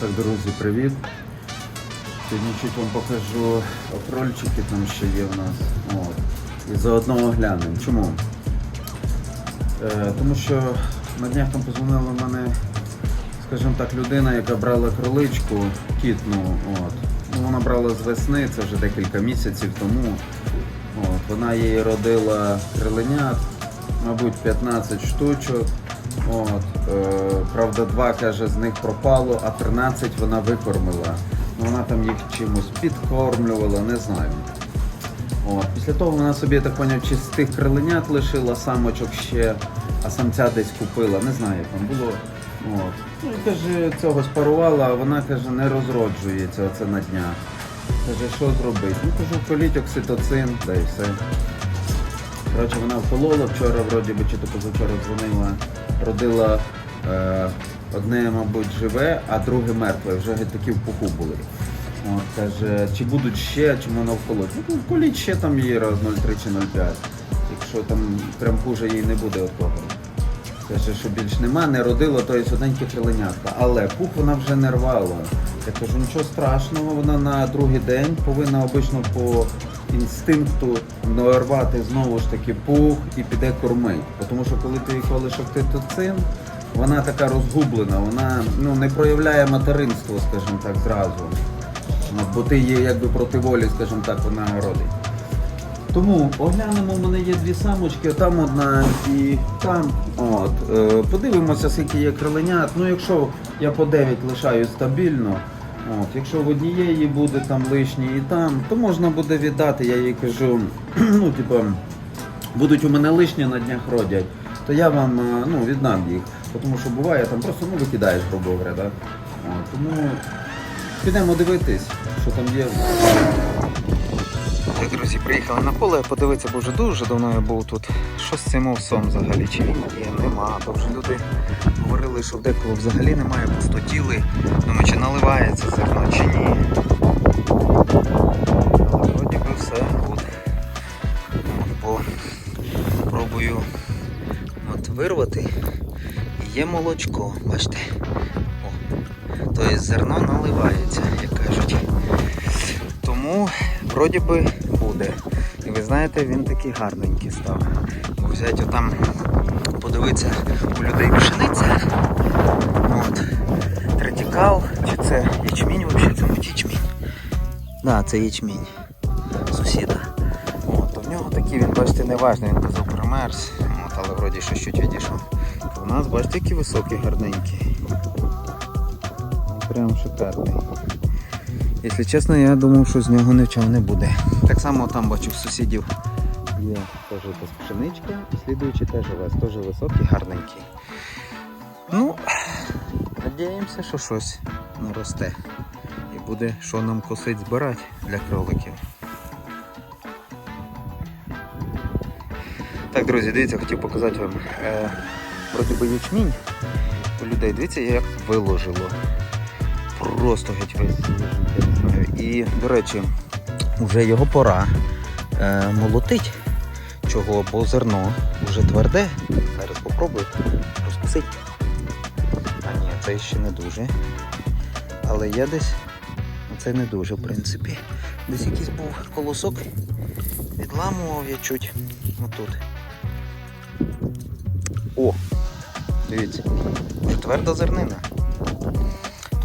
Так, друзі, привіт. Сьогодні чуть вам покажу крольчики там ще є в нас. От. І заодно оглянемо. Чому? Е, тому що на днях там позвонила в мене, скажімо так, людина, яка брала кроличку кітну. От. Ну, вона брала з весни, це вже декілька місяців тому. От. Вона їй родила криленят, мабуть, 15 штучок. От, е, правда, два каже, з них пропало, а 13 вона викормила. Ну, Вона там їх чимось підкормлювала, не знаю. От. Після того вона собі, так поняв, чи з криленят лишила самочок ще, а самця десь купила, не знаю, як там було. От. Ну, каже, цього спарувала, а вона каже, не розроджується оце на днях. Каже, що зробити? Ну кажу, коліть окситоцин, да і все. Коротше, вона вколола вчора, вроді би, чи то позавчора дзвонила, родила е, одне, мабуть, живе, а друге мертве. Вже такі в пуху були. От, каже, чи будуть ще, чи можна вколоть. Ну, вколіть ще там її раз 0,3 чи 0,5. Якщо там прям хуже їй не буде от того. Каже, що більш нема, не родила, то є одненьке криленятка. Але пух вона вже не рвала. Я кажу, нічого страшного, вона на другий день повинна обично по інстинкту нарвати знову ж таки пух і піде кормить. Тому що коли ти колиш октитоцин, вона така розгублена, вона ну, не проявляє материнство, скажімо так, зразу. Бо ти її якби проти волі, скажімо так, вона родить. Тому оглянемо, в мене є дві самочки, там одна і там. От. Е, подивимося, скільки є криленят. Ну, якщо я по 9 лишаю стабільно, от, якщо в однієї буде там лишні і там, то можна буде віддати, я їй кажу, ну, типу, будуть у мене лишні на днях родять, то я вам е, ну, віддам їх. Тому що буває, там просто ну, викидаєш, грубо говоря. Да? От, тому підемо дивитись, що там є. Так, друзі, приїхали на поле подивитися, бо вже дуже давно я був тут. Що з цим овсом взагалі? Чи він є, нема. Бо вже люди говорили, що в декого взагалі немає, пустотіли. Думаю, чи наливається зерно, чи ні. Вроді би все. От, бо пробую от, вирвати. Є молочко, бачите. О, тобто зерно наливається, як кажуть. Тому вроді би буде. І ви знаєте, він такий гарненький став. Бо взяти отам, подивитися у людей пшениця. От. Третікал, чи це ячмінь взагалі, це мабуть ячмінь. Да, це ячмінь сусіда. От, то нього такий він, бачите, не важний, він казав промерз, от, але вроді ще чуть відійшов. У нас, бачите, який високий, гарненький. Прям шикарний. Якщо чесно, я думав, що з нього нічого не буде. Так само там бачу сусідів є теж якась пшеничка, і слідуючий теж овес, теж високий, гарненький. Ну, надіємося, що щось наросте. І буде що нам косить збирати для кроликів. Так, друзі, дивіться, хотів показати вам. Е, вроді би ячмінь у людей. Дивіться, як виложило просто геть весь. І, до речі, вже його пора е, молотить. Чого? Бо зерно вже тверде. Зараз попробую розкусить. А ні, це ще не дуже. Але я десь, це не дуже, в принципі. Десь якийсь був колосок. Відламував я чуть. Отут. О! Дивіться, вже тверда зернина.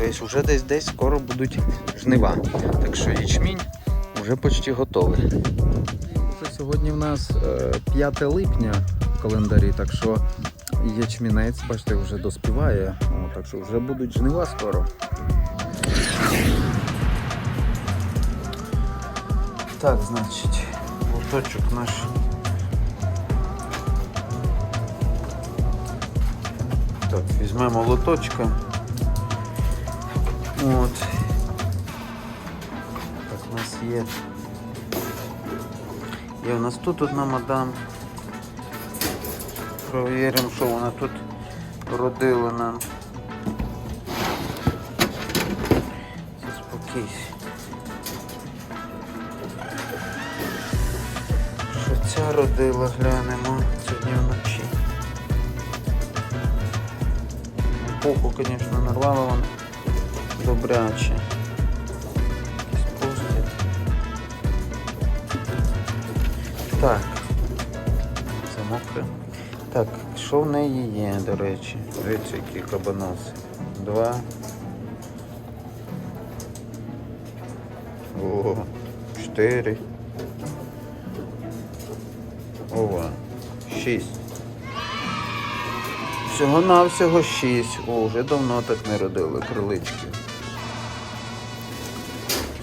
Тобто вже десь десь скоро будуть жнива. Так що ячмінь вже почти готовий. Це сьогодні в нас е, 5 липня в календарі, так що ячмінець, бачите, вже доспіває, О, так що вже будуть жнива скоро. Так, значить, лоточок наш. Так, візьмемо лоточка. От. Так, у нас є. Є у нас тут одна мадам. Провіримо, що вона тут родила нам. Заспокійся. Що ця родила, глянемо сьогодні вночі. Пуху, звісно, нарвала вона. Добряче. Якийсь. Так. Мокре. Так, що в неї є, до речі? Дивіться, які кабаноси. Два. О, чотири. Ова. Шість. Всього навсього шість. О, вже давно так не родили крилички.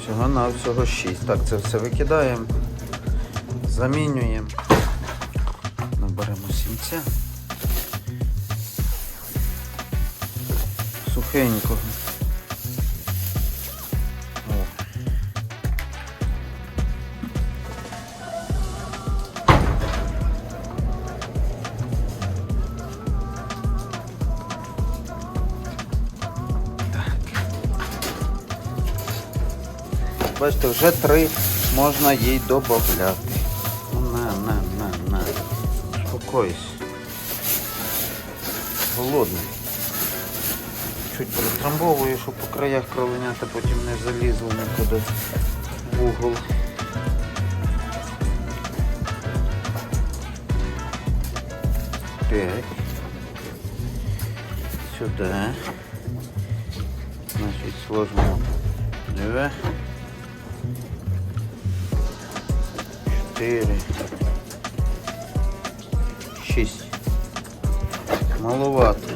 Всього навсього шість. Так, це все викидаємо. Замінюємо. Наберемо сімця. Сухенького. Бачите, вже три можна їй додати. Ну, на, на, на, на. Спокойся. Голодний. Чуть притрамбовую, щоб по краях кроленята потім не залізли нікуди в угол. Так. Сюда. Значить, сложимо два. Чотири. Шість. Маловато.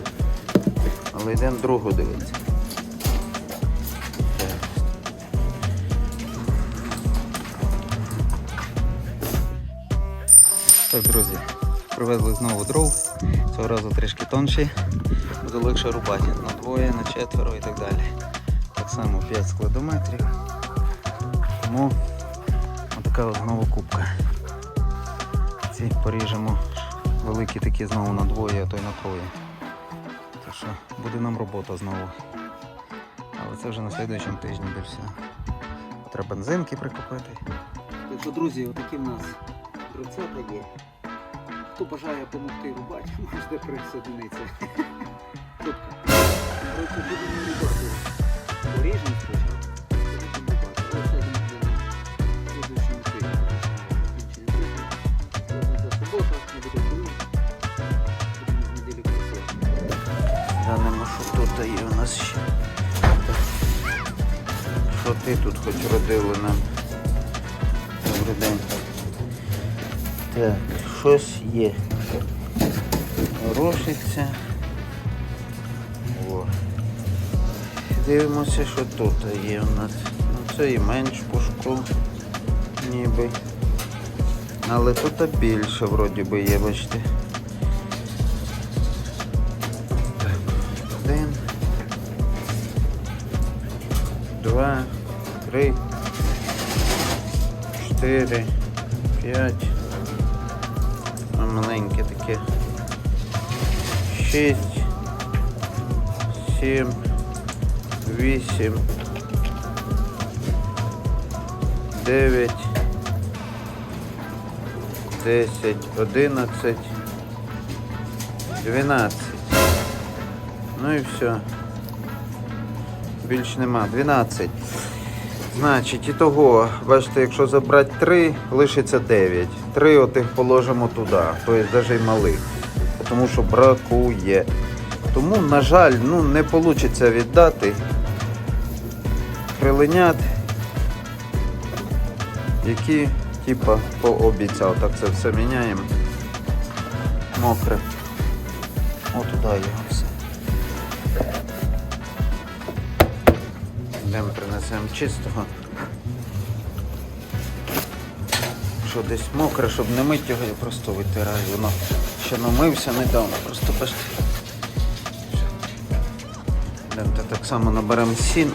Але йдемо другу дивитися. Так. Друзі, привезли знову дров. Цього разу трішки тонші. Буде легше рубати на двоє, на четверо і так далі. Так само 5 складометрів. Тому така знову кубка. Ці поріжемо великі такі знову на двоє, а то й на троє. Так що буде нам робота знову. Але це вже на слідуючому тижні буде все. Треба бензинки прикупити. Так що, друзі, отакі в нас рецепти є. Хто бажає допомогти рубати, можете присоединитися. Хоч нам? Добрий день. Так, щось є. Рушиться. О. Дивимося, що тут є у нас. Ну, це і менш пушку, ніби. Але тут більше вроді би є, бачите. 4, 5, Маленькі таке. 6, 7, 8, 9, 10, 11, 12. Ну і все. Більш нема. 12. Значить, і того, бачите, якщо забрати 3, лишиться 9. 3 отих положимо туди, тобто навіть малих. Тому що бракує. Тому, на жаль, ну, не вийде віддати криленят, які типа пообіцяв. Так це все міняємо. Мокре. Отуди його Йдемо принесемо чистого. Що десь мокре, щоб не мити його, я просто витираю. Воно ще намився недавно, просто бачите. Йдемо так само наберемо сін.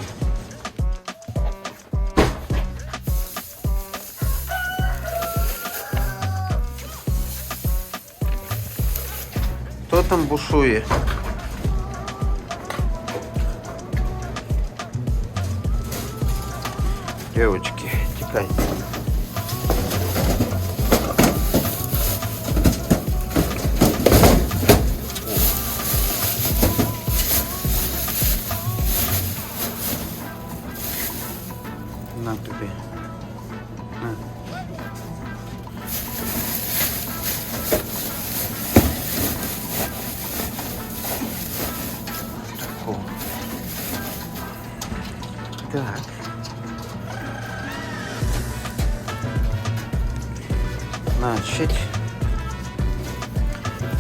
Хто там бушує? Девочки, тікайте. Значить,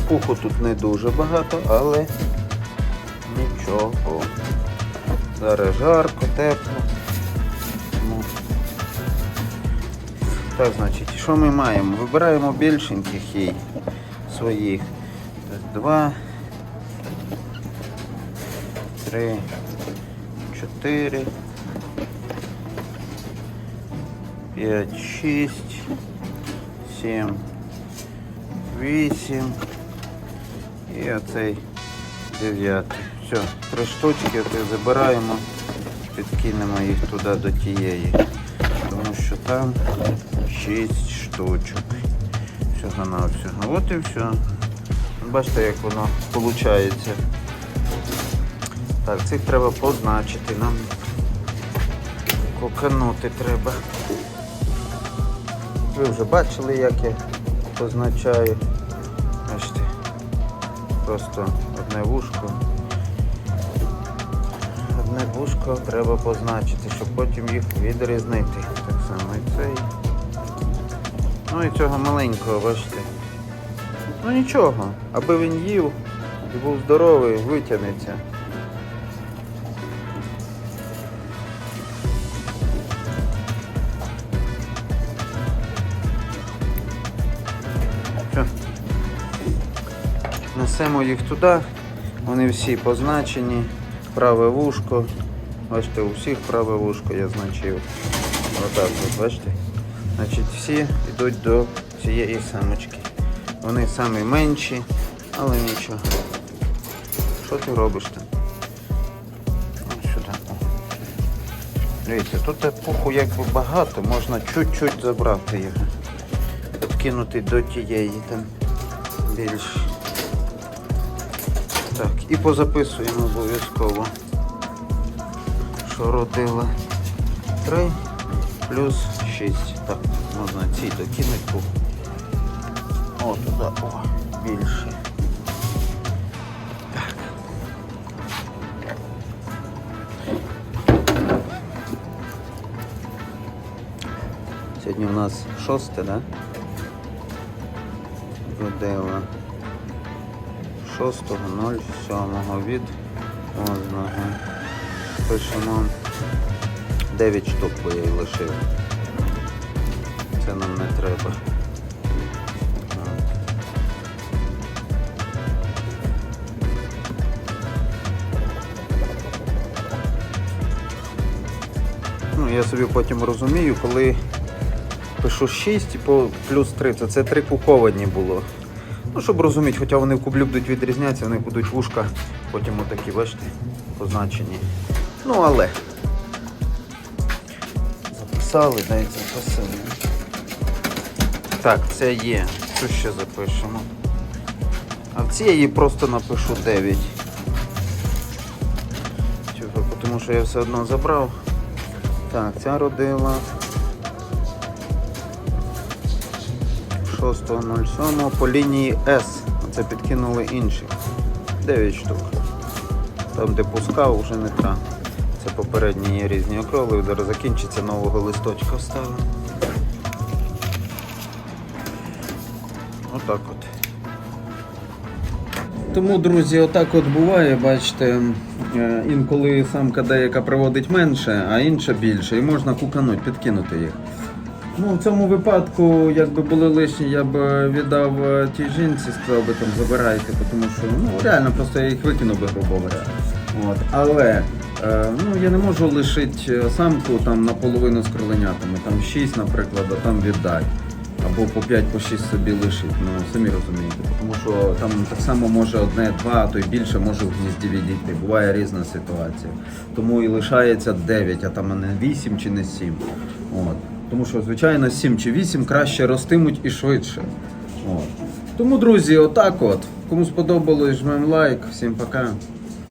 пуху тут не дуже багато, але нічого. Зараз жарко, тепло. Ну. Так, значить, що ми маємо? Вибираємо більшеньких їй своїх. Два, три, чотири, п'ять, шість, сім, вісім. І оцей дев'ятий. Все, три штучки забираємо, підкинемо їх туди до тієї. Тому що там 6 штучок. Всього на всього. От і все. Бачите, як воно виходить. Так, цих треба позначити. Нам коканути треба. Ви вже бачили, як я позначаю. Бачите, просто одне вушко. Одне вушко треба позначити, щоб потім їх відрізнити. Так само і цей. Ну і цього маленького, бачите. Ну нічого, аби він їв і був здоровий, витягнеться. Несемо їх туди, вони всі позначені. Праве вушко. Бачите, у всіх праве вушко я значив. Отак от, бачите? Значить, всі йдуть до цієї самочки. Вони самі менші, але нічого. Що ти робиш там? Дивіться, тут пуху якби багато, можна чуть-чуть забрати його. Підкинути до тієї там більш. Так, і позаписуємо обов'язково. Що родила 3 плюс 6. Так, можна ці докинути пух. О, туди, о, більше. Так. Сьогодні у нас шосте, да? Родила. 6.07 від одного. Пишемо 9 штук, бо я її лишив. Це нам не треба. Ну, я собі потім розумію, коли пишу 6 і плюс 3, то це 3 куковані було. Ну, щоб розуміти, хоча вони в кублю будуть відрізнятися, вони будуть вушка, потім отакі, бачите, позначені. Ну, але записали, дай записали. Так, це є. Що ще запишемо? А в цій я її просто напишу 9. Типу, Тому що я все одно забрав. Так, ця родила. 6.07 по лінії S. Це підкинули інших. 9 штук. Там, де пускав, вже не та. Це попередні є різні окроли. Зараз закінчиться нового листочка вставимо. Отак от. Тому, друзі, отак от буває, бачите, е, інколи самка деяка приводить менше, а інша більше, і можна кукануть, підкинути їх. Ну, в цьому випадку, якби були лишні, я б е, віддав е, тій жінці, сказав би там забирайте, тому що ну реально просто я їх викинув би, грубо говоря. От. Але е, ну, я не можу лишити е, самку там наполовину з кроленятами, там 6, наприклад, а там віддати. Або по 5 по 6 собі лишить, ну самі розумієте. Тому що там так само може одне, два, а то й більше може в гнізді відійти. Буває різна ситуація. Тому і лишається 9, а там не 8 чи не 7. От. Тому що, звичайно, 7 чи 8 краще ростимуть і швидше. От. Тому, друзі, отак от. Кому сподобалось, жмем лайк. Всім пока.